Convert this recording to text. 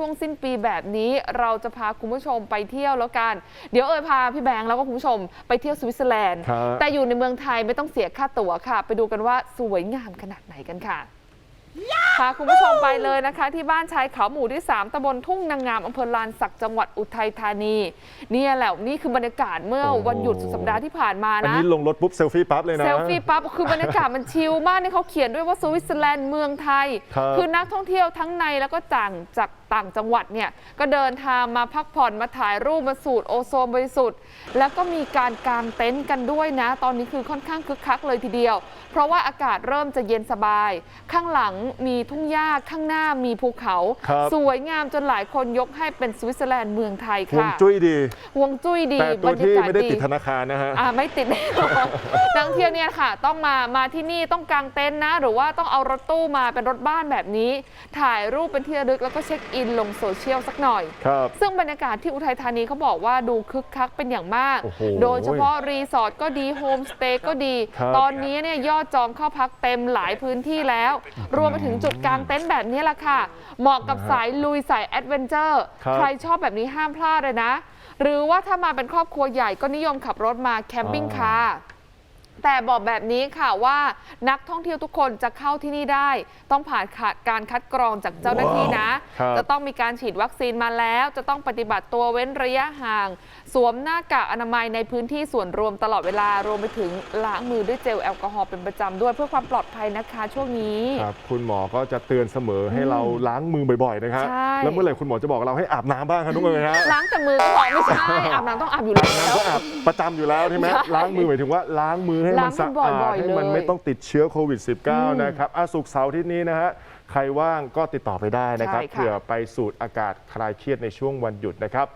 ช่วงสิ้นปีแบบนี้เราจะพาคุณผู้ชมไปเที่ยวแล้วกัน เดี๋ยวเอ่ยพาพี่แบงค์แล้วก็คุณผู้ชมไปเที่ยวสวิตเซอร์แลนด์ครับแต่อยู่ในเมืองไทยไม่ต้องเสียค่าตั๋วค่ะ ไปดูกันว่าสวยงามขนาดไหนกันค่ะพาคุณผู้ชมไปเลยนะคะ ที่บ้านชายเขาหมู่ที่ 3ตำบลทุ่งนางงามอำเภอลานสักจังหวัดอุทัยธานี เนี่ยแหละนี่คือบรรยากาศเมื่อโอ้โหวันหยุดสุดสัปดาห์ที่ผ่านมาอันนะ นี้ลงรถปุ๊บเซลฟี่ปั๊บเลยนะ เซลฟี่ปั๊บคือบรรยากาศมันชิลมากนี่เขาเขียนด้วยว่าสวิตเซอร์แลนด์เมืองไทยครับอนักท่องเที่ยวทั้งในแล้วก็ต่างจากต่างจังหวัดเนี่ยก็เดินทางมาพักผ่อนมาถ่ายรูปมาสูดโอโซนบริสุทธิ์ แล้วก็มีการกางเต็นท์กันด้วยนะ ตอนนี้คือค่อนข้างคึกคักเลยทีเดียว เพราะว่าอากาศเริ่มจะเย็นสบาย ข้างหลังมีทุ่งหญ้าข้างหน้ามีภูเขา ครับ สวยงามจนหลายคนยกให้เป็นสวิตเซอร์แลนด์เมืองไทยห่วงค่ะจุ้ยดี ฮวงจุ้ยดีแต่ตัวที่ไม่ได้ติดบรรยากาศธนาคารนะฮะ อ่าไม่ติดแน่นอนนักท่องเที่ยวเนี่ยค่ะ ต้องมามาที่นี่ต้องกางเต็นท์นะ หรือว่าต้องเอารถตู้มาเป็นรถบ้านแบบนี้ ถ่ายรูปเป็นที่ระลึกแล้วก็เช็คอินลงโซเชียลสักหน่อย ครับ ซึ่งบรรยากาศที่อุทัยธานีเขาบอกว่าดูคึกคักเป็นอย่างมาก โอ้โหโดยเฉพาะรีสอร์ทก็ดีโฮมสเตย์ก็ดี ครับ ตอนนี้เนี่ยยอดจองเข้าพักเต็มหลายพื้นที่แล้ว รวมไปถึงจุดกางเต็นท์แบบนี้แหละค่ะ เหมาะกับสายลุยสายแอดเวนเจอร์ครับใครชอบแบบนี้ห้ามพลาดเลยนะ หรือว่าถ้ามาเป็นครอบครัวใหญ่ก็นิยมขับรถมาแคมปิ้งคาร์ แต่บอกแบบนี้ค่ะว่านักท่องเที่ยวทุกคนจะเข้าที่นี่ได้ ต้องผ่านการคัดกรองจากเจ้าหน้าที่นะครับจะต้องมีการฉีดวัคซีนมาแล้ว จะต้องปฏิบัติตัวเว้นระยะห่าง สวมหน้ากากอนามัยในพื้นที่ส่วนรวมตลอดเวลารวมไปถึงล้างมือด้วยเจลแอลกอฮอล์เป็นประจำด้วยเพื่อความปลอดภัยนะคะช่วงนี้ครับคุณหมอก็จะเตือนเสมอให้เราล้างมือบ่อยๆนะครับใช่แล้วเมื่อไหร่คุณหมอจะบอกเราให้อาบน้ำบ้างครับทุกคนนะฮะล้างแต่มือก็พอไม่ใช่อาบน้ำต้องอาบอยู่แล้วน้ำก็อาบประจำอยู่แล้วใช่ไหมใช่ล้างมือหมายถึงว่าล้างมือให้มันสะล้างมือบ่อาอยๆดให้มันเลยไม่ต้องติดเชื้อโควิด -19 นะครับอะสุกร์เสาร์อาที่นี้นะฮะใครว่างก็ติดต่อไปได้นะครับใช่ค่ะเผื่อไปสูดอากาศคลายเครียดในช่วงวันหยุดนะครับ